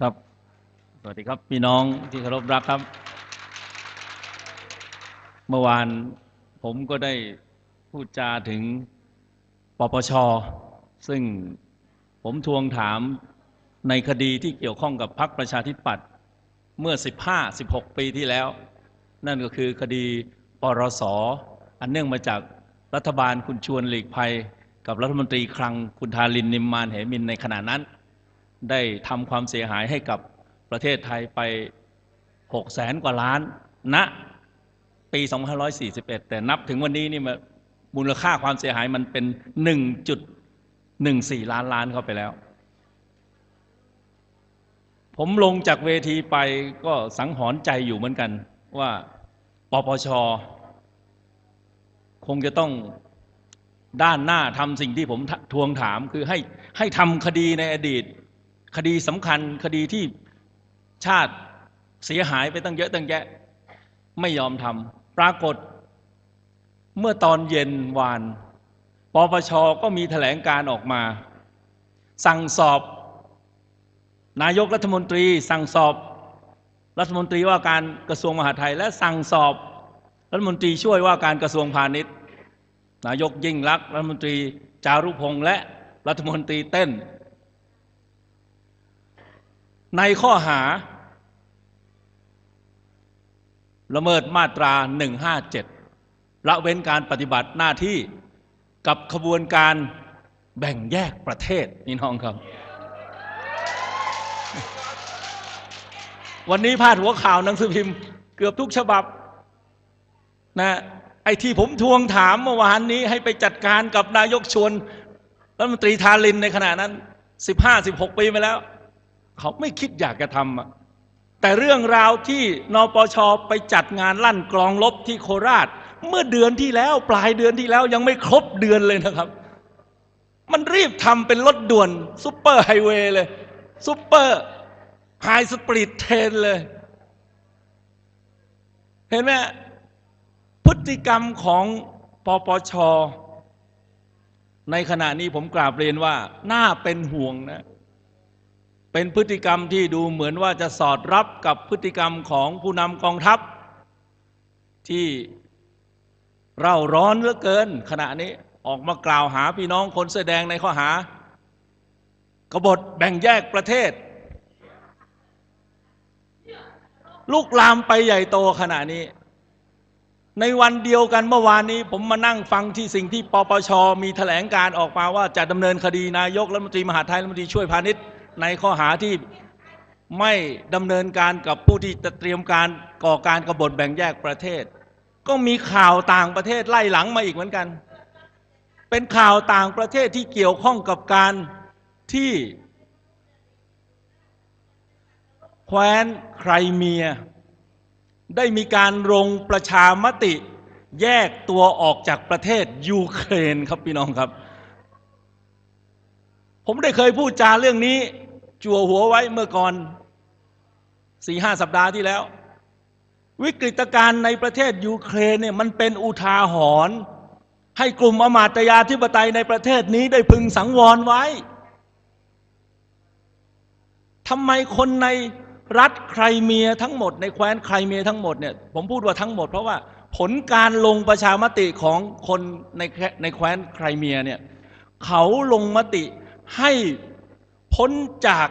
ครับ สวัสดีครับพี่น้องที่เคารพรักครับ เมื่อวานผมก็ได้พูดจาถึงปปช ซึ่งผมทวงถามในคดีที่เกี่ยวข้องกับพรรคประชาธิปัตย์เมื่อ 15-16 ปีที่แล้ว นั่นก็คือคดีปรสอันเนื่องมาจากรัฐบาลคุณชวนหลีกภัย กับรัฐมนตรีคลังคุณทารินนิมมานเหมินในขณะนั้น ได้ทำความเสียหายให้กับประเทศไทยไป6แสนกว่าล้านณปี 2541 แต่นับถึงวันนี้นี่มันมูลค่าความเสียหายมันเป็น 1.14 ล้านล้านเข้าไปแล้ว ผมลงจากเวทีไปก็สังหรณ์ใจอยู่เหมือนกัน ว่าปปช คงจะต้องด้านหน้าทำสิ่งที่ผมทวงถามคือให้ให้ทำคดีในอดีต คดีสำคัญคดีที่ชาติเสียหายไปตั้งเยอะตั้งแยะ ไม่ยอมทำปรากฏ เมื่อตอนเย็นวานปปชก็มีแถลงการออกมา สั่งสอบ นายกรัฐมนตรี สั่งสอบ รัฐมนตรีว่าการกระทรวงมหาดไทย และสั่งสอบ รัฐมนตรีช่วยว่าการกระทรวงพาณิชย์ นายกยิ่งรักรัฐมนตรีจารุพงษ์และรัฐมนตรีเต้น ในข้อหา ละเมิดมาตรา 157 ละเว้นการปฏิบัติหน้าที่กับขบวนการแบ่งแยกประเทศนี่น้องครับ วันนี้พาดหัวข่าวหนังสือพิมพ์ เกือบทุกฉบับนะไอ้ที่ผมทวงถามเมื่อวานนี้ให้ไปจัดการกับนายกชวนรัฐมนตรีทารินในขณะนั้น 15-16 ปีมาแล้ว เขาไม่คิดอยากจะทำอะแต่เรื่องราวที่นปชไปจัดงานลั่นกลองลบที่โคราช เมื่อเดือนที่แล้วปลายเดือนที่แล้วยังไม่ครบเดือนเลยนะครับ มันรีบทำเป็นรถด่วนซุปเปอร์ไฮเวย์เลยซุปเปอร์ไฮสปริดเทรนเลย เห็นไหมพฤติกรรมของปปชในขณะนี้ผมกราบเรียนว่า น่าเป็นห่วงนะ เป็นพฤติกรรมที่ดูเหมือนว่าจะสอดรับกับพฤติกรรมของผู้นำกองทัพ ที่เร่าร้อนเหลือเกิน ขณะนี้ออกมากล่าวหาพี่น้องคนเสื้อแดงในข้อหากบฏแบ่งแยกประเทศลุกลามไปใหญ่โตขณะนี้ ในวันเดียวกันเมื่อวานนี้ ผมมานั่งฟังที่สิ่งที่ปปชมีแถลงการออกมาว่าจะดำเนินคดีนายกรัฐมนตรีมหาไทยรัฐมนตรีช่วยพาณิชย์ ในข้อหาที่ไม่ดำเนินการกับผู้ที่จะเตรียมการก่อการกบฏแบ่งแยกประเทศ ก็มีข่าวต่างประเทศไล่หลังมาอีกเหมือนกัน เป็นข่าวต่างประเทศที่เกี่ยวข้องกับการที่แคว้นไครเมีย ได้มีการลงประชามติแยกตัวออกจากประเทศยูเครนครับพี่น้องครับ ผมได้เคยพูดจาเรื่องนี้ จั่วหัวไว้เมื่อก่อนสี่ห้าสัปดาห์ที่แล้ว วิกฤตการณ์ในประเทศยูเครนเนี่ยมันเป็นอุทาหรณ์ให้กลุ่มอมาตยาธิปไตยในประเทศนี้ได้พึงสังวรไว้ทำไมคนในรัฐไครเมียทั้งหมดในแคว้นไครเมียทั้งหมดเนี่ยผมพูดว่าทั้งหมด เพราะว่าผลการลงประชามติของคนในในแคว้นไครเมียเนี่ยเขาลงมติ ให้พ้นจาก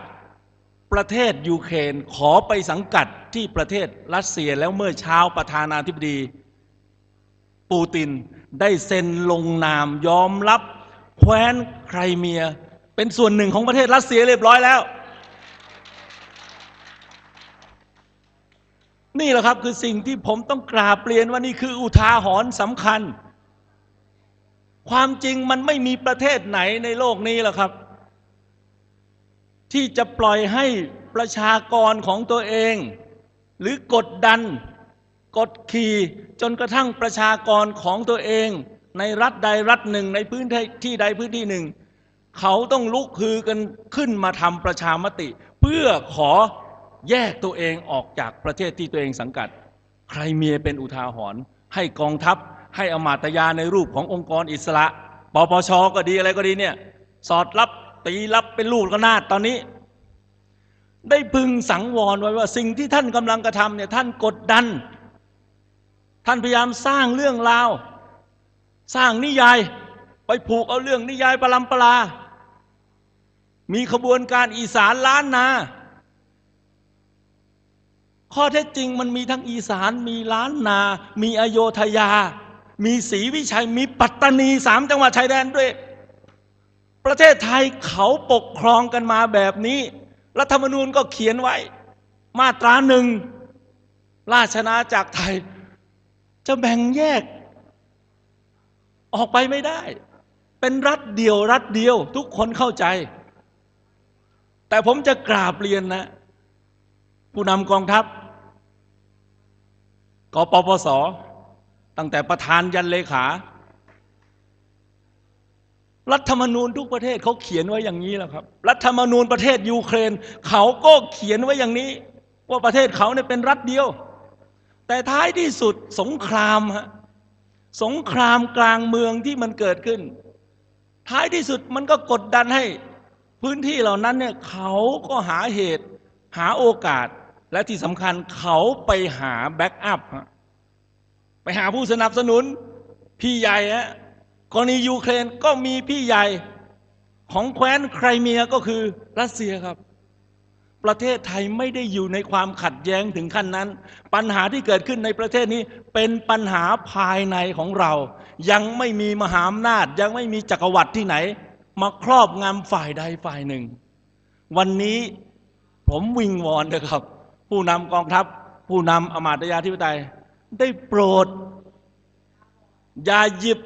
ประเทศยูเครนขอไปสังกัดที่ประเทศรัสเซียแล้วเมื่อเช้าประธานาธิบดี ปูตินได้เซ็นลงนามยอมรับแคว้นไครเมีย เป็นส่วนหนึ่งของประเทศรัสเซียเรียบร้อยแล้ว นี่แหละครับคือสิ่งที่ผมต้องกราบเรียนว่านี่คืออุทาหรณ์สำคัญ ความจริงมันไม่มีประเทศไหนในโลกนี้หรอกครับ ที่จะปล่อยให้ประชากรของตัวเอง หรือกดดัน กดขี่จนกระทั่งประชากรของตัวเอง ในรัฐใดรัฐหนึ่งในพื้นที่ใดพื้นที่หนึ่ง เขาต้องลุกคือกันขึ้นมาทำประชามติ เพื่อขอแยกตัวเองออกจากประเทศที่ตัวเองสังกัด ใครเมียเป็นอุทาหรณ์ให้กองทัพให้อมาตยาในรูปขององค์กรอิสระปปชก็ดีอะไรก็ดีเนี่ยสอดรับ ตีรับเป็นลูกระนาดตอนนี้ ได้พึงสังวรไว้ว่า สิ่งที่ท่านกำลังกระทำเนี่ยท่านกดดัน ท่านพยายามสร้างเรื่องราว สร้างนิยาย ไปผูกเอาเรื่องนิยายประลำปลา มีขบวนการอีสานล้านนา ข้อเท็จจริงมันมีทั้งอีสานมีล้านนา มีอโยธยา มีศรีวิชัยมีปัตตานีสามจังหวัดชายแดนด้วย ประเทศไทยเขาปกครองกันมาแบบนี้ รัฐธรรมนูญก็เขียนไว้ มาตราหนึ่งราชนาจากรไทย จะแบ่งแยก ออกไปไม่ได้ เป็นรัฐเดียวรัฐเดียว ทุกคนเข้าใจ แต่ผมจะกราบเรียนนะ ผู้นำกองทัพกปปส ตั้งแต่ประธานยันเลขา รัฐธรรมนูญทุกประเทศเขาเขียนไว้อย่างนี้แหละครับ รัฐธรรมนูญประเทศยูเครน เขาก็เขียนไว้อย่างนี้ ว่าประเทศเขาเนี่ยเป็นรัฐเดียว แต่ท้ายที่สุดสงครามฮะสงครามกลางเมืองที่มันเกิดขึ้น ท้ายที่สุดมันก็กดดันให้พื้นที่เหล่านั้นเนี่ยเขาก็หาเหตุหาโอกาสและที่สำคัญเขาไปหาแบ็กอัพฮะไปหาผู้สนับสนุนพี่ใหญ่ฮะ กรณียูเครนก็มีพี่ใหญ่ของแคว้นไครเมียก็คือรัสเซียครับ ประเทศไทยไม่ได้อยู่ในความขัดแย้งถึงขั้นนั้น ปัญหาที่เกิดขึ้นในประเทศนี้เป็นปัญหาภายในของเรา ยังไม่มีมหาอำนาจ ยังไม่มีจักรวรรดิที่ไหน มาครอบงำฝ่ายใดฝ่ายหนึ่ง วันนี้ผมวิงวอนนะครับ ผู้นำกองทัพ ผู้นำอมาตยาธิปไตย ได้โปรด อย่าหยิบ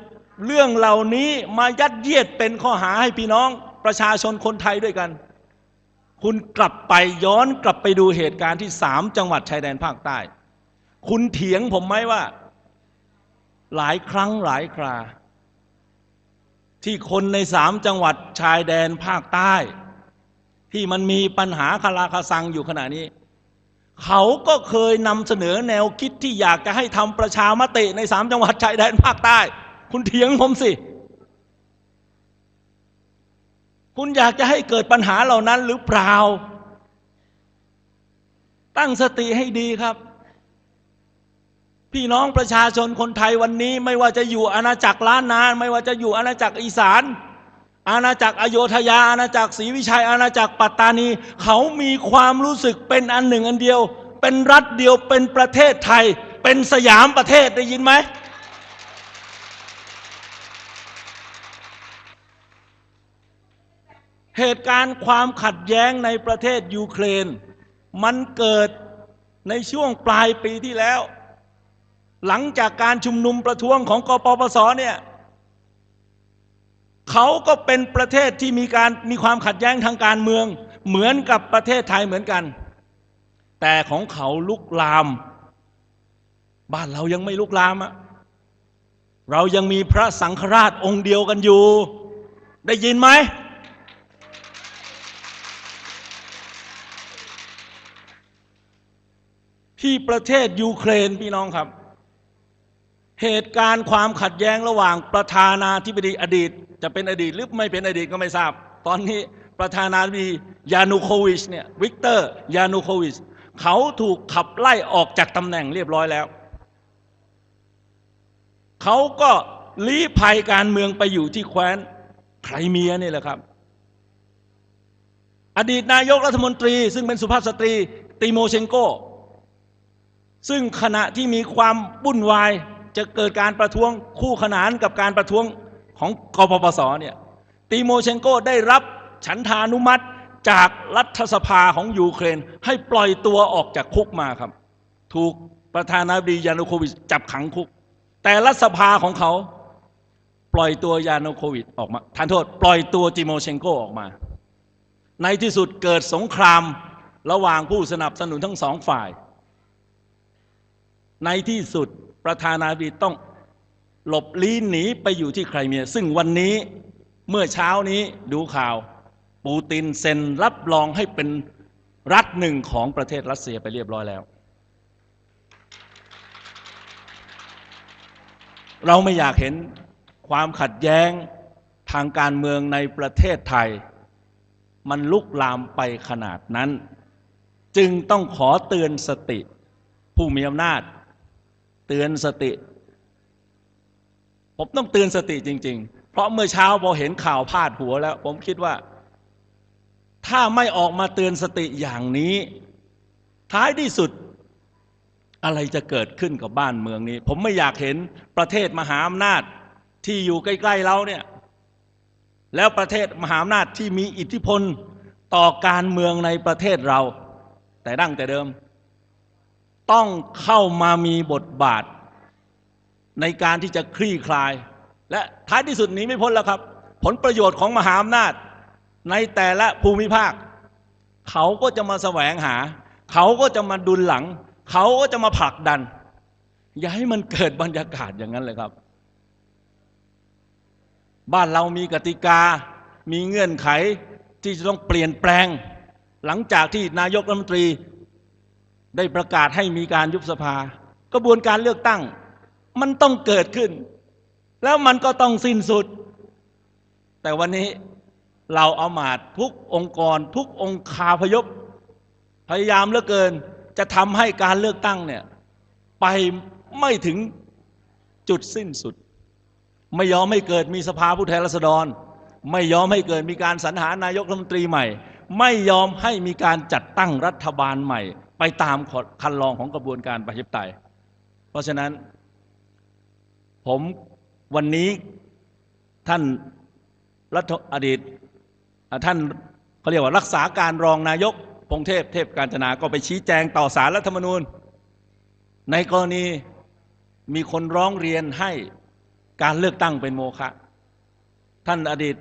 เรื่องเหล่านี้มายัดเยียดเป็นข้อหาให้พี่น้องประชาชนคนไทยด้วยกัน คุณกลับไปย้อนกลับไปดูเหตุการณ์ที่สามจังหวัดชายแดนภาคใต้ คุณเถียงผมไหมว่า หลายครั้งหลายครา ที่คนในสามจังหวัดชายแดนภาคใต้ ที่มันมีปัญหาคาราคาซังอยู่ขณะนี้ เขาก็เคยนำเสนอแนวคิดที่อยากจะให้ทำประชามติในสามจังหวัดชายแดนภาคใต้ คุณเถียงผมสิ คุณอยากจะให้เกิดปัญหาเหล่านั้นหรือเปล่า ตั้งสติให้ดีครับ พี่น้องประชาชนคนไทยวันนี้ ไม่ว่าจะอยู่อาณาจักรล้านนาไม่ว่าจะอยู่อาณาจักรอีสานอาณาจักรอโยธยาอาณาจักรศรีวิชัยอาณาจักรปัตตานี เขามีความรู้สึกเป็นอันหนึ่งอันเดียว เป็นรัฐเดียวเป็นประเทศไทย เป็นสยามประเทศได้ยินไหม เหตุการณ์ความขัดแย้งในประเทศยูเครน มันเกิดในช่วงปลายปีที่แล้ว หลังจากการชุมนุมประท้วงของกปปสเนี่ยเขาก็เป็นประเทศที่มีการมีความขัดแย้งทางการเมือง เหมือนกับประเทศไทยเหมือนกัน แต่ของเขาลุกลาม บ้านเรายังไม่ลุกลามอะเรายังมีพระสังฆราชองค์เดียวกันอยู่ ได้ยินไหม ที่ประเทศยูเครนพี่น้องครับ เหตุการณ์ความขัดแย้งระหว่างประธานาธิบดีอดีต จะเป็นอดีตหรือไม่เป็นอดีตก็ไม่ทราบ ตอนนี้ประธานาธิบดียานูโควิชเนี่ยวิกเตอร์ยานูโควิชเขาถูกขับไล่ออกจากตำแหน่งเรียบร้อยแล้ว เขาก็ลี้ภัยการเมืองไปอยู่ที่แคว้นไครเมียนี่แหละครับ อดีตนายกรัฐมนตรี ซึ่งเป็นสุภาพสตรีติโมเชนโก ซึ่งขณะที่มีความวุ่นวายจะเกิดการประท้วงคู่ขนานกับการประท้วงของกปปสเนี่ยติโมเชนโกได้รับฉันทานุมัติจากรัฐสภาของยูเครน ให้ปล่อยตัวออกจากคุกมาครับ ถูกประธานาธิบดียานุโควิชจับขังคุก แต่รัฐสภาของเขาปล่อยตัวยานุโควิชออกมาทานโทษ ปล่อยตัวติโมเชนโกออกมา ในที่สุดเกิดสงครามระหว่างผู้สนับสนุนทั้งสองฝ่าย ในที่สุดประธานาธิบดีต้องหลบลี้หนีไปอยู่ที่ไครเมีย ซึ่งวันนี้เมื่อเช้านี้ดูข่าว ปูตินเซ็นรับรองให้เป็นรัฐหนึ่งของประเทศรัสเซียไปเรียบร้อยแล้ว เราไม่อยากเห็นความขัดแย้งทางการเมืองในประเทศไทย มันลุกลามไปขนาดนั้น จึงต้องขอเตือนสติผู้มีอำนาจ เตือนสติ ผมต้องเตือนสติจริง ๆ เพราะเมื่อเช้าพอเห็นข่าวพาดหัวแล้ว ผมคิดว่า ถ้าไม่ออกมาเตือนสติอย่างนี้ ท้ายที่สุดอะไรจะเกิดขึ้นกับบ้านเมืองนี้ ผมไม่อยากเห็นประเทศมหาอำนาจที่อยู่ใกล้ๆเราเนี่ย แล้วประเทศมหาอำนาจที่มีอิทธิพลต่อการเมืองในประเทศเรา แต่ดั้งแต่เดิม ต้องเข้ามามีบทบาท ในการที่จะคลี่คลาย และท้ายที่สุดนี้ไม่พ้นแล้วครับ ผลประโยชน์ของมหาอำนาจ ในแต่ละภูมิภาค เขาก็จะมาแสวงหา เขาก็จะมาดุลหลัง เขาก็จะมาผลักดัน อย่าให้มันเกิดบรรยากาศอย่างนั้นเลยครับ บ้านเรามีกติกา มีเงื่อนไขที่จะต้องเปลี่ยนแปลง หลังจากที่นายกรัฐมนตรี ได้ประกาศให้มีการยุบสภา กระบวนการเลือกตั้ง มันต้องเกิดขึ้น แล้วมันก็ต้องสิ้นสุด แต่วันนี้เราเอามาดทุกองค์กร ทุกองค์คาพยพพยายามเหลือเกิน จะทำให้การเลือกตั้งเนี่ยไปไม่ถึงจุดสิ้นสุด ไม่ยอมให้เกิดมีสภาผู้แทนราษฎร ไม่ยอมให้เกิดมีการสรรหานายกรัฐมนตรีใหม่ ไม่ยอมให้มีการจัดตั้งรัฐบาลใหม่ ไปตามคันลองของกระบวนการประชาธิปไตย เพราะฉะนั้น ผมวันนี้ท่านรัฐอดีตท่านเขาเรียกว่ารักษาการรองนายกพงเทพเทพการจนาก็ไปชี้แจงต่อสารรัฐธรรมนูญ ในกรณีมีคนร้องเรียนให้การเลือกตั้งเป็นโมฆะท่านอดีต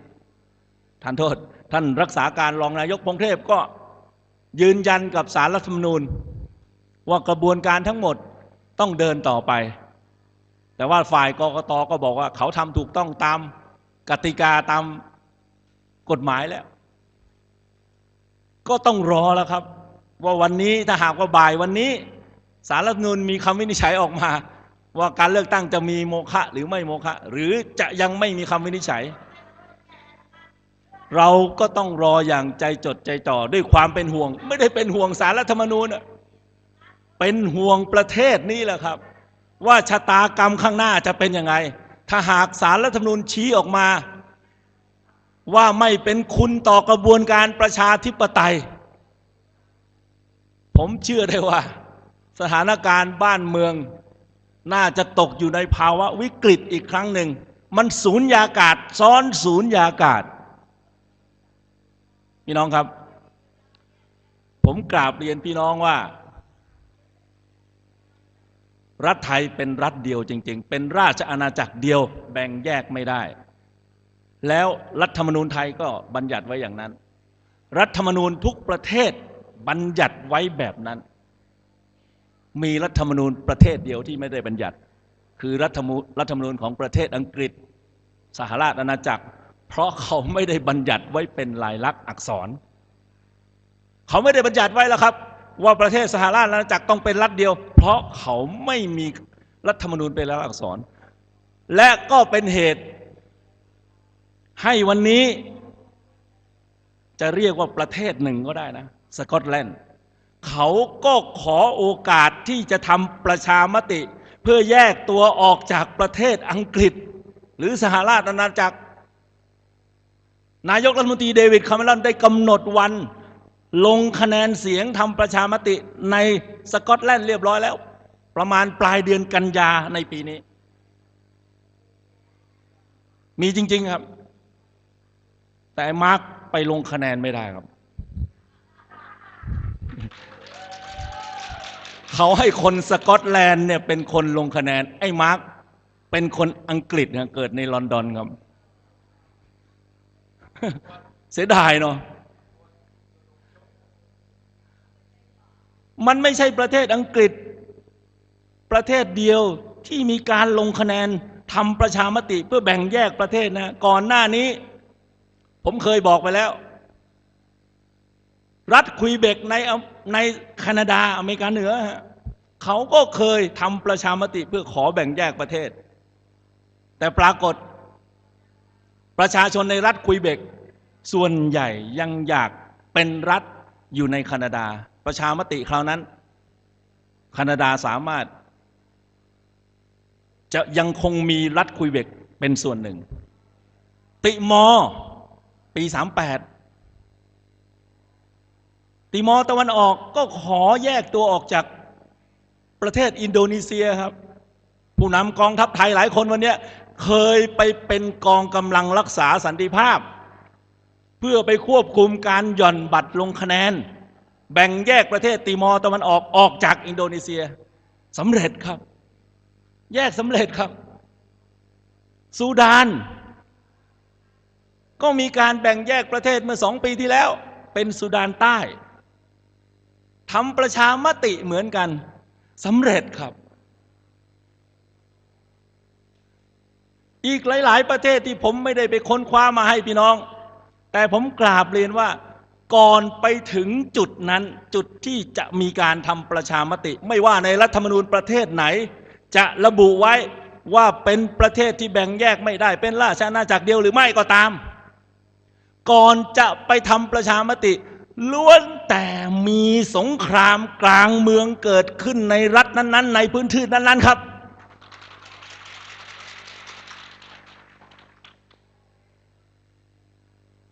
ท่านโทษ ท่านรักษาการรองนายกพงเทพก็ ยืนยันกับสารรัฐธรรมนูญ ว่ากระบวนการทั้งหมดต้องเดินต่อไป แต่ว่าฝ่ายกกตก็บอกว่า เขาทำถูกต้องตามกติกาตามกฎหมายแล้ว ก็ต้องรอแล้วครับ ว่าวันนี้ถ้าหากว่าบ่ายวันนี้สารรัฐธรรมนูญมีคำวินิจฉัยออกมา ว่าการเลือกตั้งจะมีโมฆะหรือไม่โมฆะหรือจะยังไม่มีคำวินิจฉัย เราก็ต้องรออย่างใจจดใจจ่อด้วยความเป็นห่วง ไม่ได้เป็นห่วงสารรัฐธรรมนูญอะเป็นห่วงประเทศนี้แหละครับ ว่าชะตากรรมข้างหน้าจะเป็นยังไง ถ้าหากสารรัฐธรรมนูญชี้ออกมา ว่าไม่เป็นคุณต่อกระบวนการประชาธิปไตย ผมเชื่อได้ว่า สถานการณ์บ้านเมือง น่าจะตกอยู่ในภาวะวิกฤตอีกครั้งหนึ่ง มันสูญยากาศซ้อนสูญยากาศ พี่น้องครับ ผมกราบเรียนพี่น้องว่า รัฐไทยเป็นรัฐเดียวจริง ๆ เป็นราชอาณาจักรเดียวแบ่งแยกไม่ได้ แล้วรัฐธรรมนูญไทยก็บัญญัติไว้อย่างนั้น รัฐธรรมนูญทุกประเทศบัญญัติไว้แบบนั้น มีรัฐธรรมนูญประเทศเดียวที่ไม่ได้บัญญัติ คือรัฐธรรมนูญรัฐธรรมนูญของประเทศอังกฤษ สหราชอาณาจักร เพราะเขาไม่ได้บัญญัติไว้เป็นลายลักษณ์อักษร เขาไม่ได้บัญญัติไว้แล้วครับ ว่าประเทศสหราชอาณาจักรต้องเป็นรัฐเดียว เพราะเขาไม่มีรัฐธรรมนูญเป็นลายลักษณ์อักษร และก็เป็นเหตุ ให้วันนี้ จะเรียกว่าประเทศหนึ่งก็ได้นะ สกอตแลนด์เขาก็ขอโอกาสที่จะทำประชามติ เพื่อแยกตัวออกจากประเทศอังกฤษ หรือสหราชอาณาจักร นายกรัฐมนตรีเดวิดคาเมรอนได้กำหนดวัน ลงคะแนนเสียงทำประชามติในสกอตแลนด์เรียบร้อยแล้ว ประมาณปลายเดือนกันยาในปีนี้ มีจริง ๆครับ แต่มาร์กไปลงคะแนนไม่ได้ครับเขาให้คนสกอตแลนด์เนี่ยเป็นคนลงคะแนน ไอ้มาร์กเป็นคนอังกฤษเนี่ยเกิดในลอนดอนครับ เสียดายเนาะมันไม่ใช่ประเทศอังกฤษ ประเทศเดียวที่มีการลงคะแนนทำประชามติเพื่อแบ่งแยกประเทศนะ ก่อนหน้านี้ ผมเคยบอกไปแล้ว รัฐคุยเบกในในแคนาดาอเมริกาเหนือฮะเขาก็เคยทำประชามติเพื่อขอแบ่งแยกประเทศ แต่ปรากฏ ประชาชนในรัฐคุยเบก ส่วนใหญ่ยังอยากเป็นรัฐอยู่ในแคนาดา ประชามติคราวนั้นแคนาดาสามารถ จะยังคงมีรัฐคุยเบกเป็นส่วนหนึ่ง ติมอร์ปี 38 ติมอร์ตะวันออกก็ขอแยกตัวออกจากประเทศอินโดนีเซียครับ ผู้นำกองทัพไทยหลายคนวันนี้ เคยไปเป็นกองกำลังรักษาสันติภาพ เพื่อไปควบคุมการหย่อนบัตรลงคะแนน แบ่งแยกประเทศติมอร์ตะวันออกออกจากอินโดนีเซียสำเร็จครับ แยกสำเร็จครับซูดาน ก็มีการแบ่งแยกประเทศเมื่อสองปีที่แล้ว เป็นซูดานใต้ทำประชามติเหมือนกันสำเร็จครับ อีกหลาย ๆ ประเทศที่ผมไม่ได้ไปค้นคว้ามาให้พี่น้อง แต่ผมกราบเรียนว่าก่อนไปถึงจุดนั้นจุดที่จะมีการทำประชามติ ไม่ว่าในรัฐธรรมนูญประเทศไหน จะระบุไว้ว่าเป็นประเทศที่แบ่งแยกไม่ได้เป็นราชอาณาจักรเดียวหรือไม่ก็ตาม ก่อนจะไปทำประชามติ ล้วนแต่มีสงครามกลางเมืองเกิดขึ้นในรัฐนั้น ๆ ในพื้นที่นั้น ๆ ครับ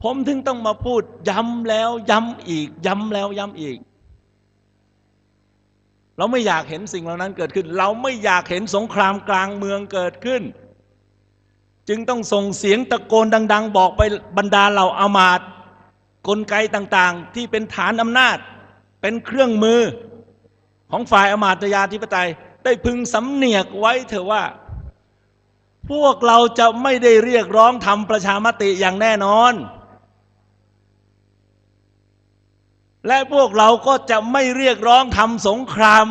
ผมถึงต้องมาพูดย้ำแล้ว ย้ำอีก ย้ำแล้ว ย้ำอีก เราไม่อยากเห็นสิ่งเหล่านั้นเกิดขึ้น เราไม่อยากเห็นสงครามกลางเมืองเกิดขึ้น จึงต้องส่งเสียงตะโกนดัง ๆ บอกไปบรรดาเหล่าอามาตย์กลไกต่างๆ ที่เป็นฐานอำนาจ เป็นเครื่องมือของฝ่ายอมาตยาธิปไตย ได้พึงสำเนียกไว้เถอะว่า พวกเราจะไม่ได้เรียกร้องทำประชามติอย่างแน่นอน และพวกเราก็จะไม่เรียกร้องทำสงคราม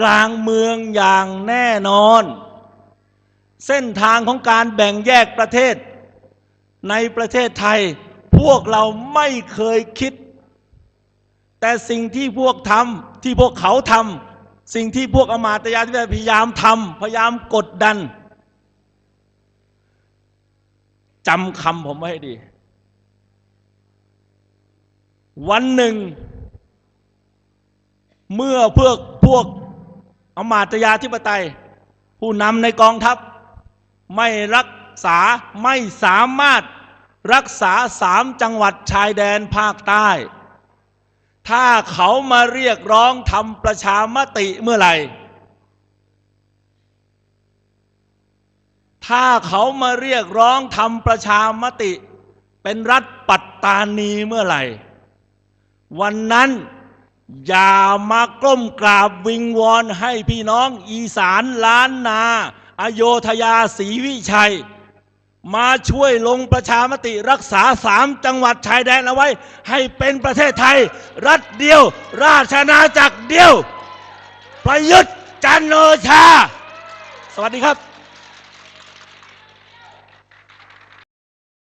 กลางเมืองอย่างแน่นอน เส้นทางของการแบ่งแยกประเทศ ในประเทศไทย พวกเราไม่เคยคิด แต่สิ่งที่พวกทำที่พวกเขาทำสิ่งที่พวกอมาตยาธิปไตยพยายามทำพยายามกดดันจำคำผมไว้ให้ดี วันหนึ่ง เมื่อเพวกพวกอมาตยาธิปไตย ผู้นำในกองทัพ ไม่รักษาไม่สามารถรักษาสามจังหวัดชายแดนภาคใต้ ถ้าเขามาเรียกร้องทำประชามติเมื่อไหร่ ถ้าเขามาเรียกร้องทำประชามติ เป็นรัฐปัตตานีเมื่อไหร่ วันนั้น อย่ามากล้มกราบวิงวอนให้พี่น้องอีสานล้านนา อโยธยาศรีวิชัย มาช่วยลงประชามติรักษาสามจังหวัดชายแดนเอาไว้ ให้เป็นประเทศไทย รัฐเดียว ราชอาจักรเดียว ประยุทธ์จันโอชา สวัสดีครับ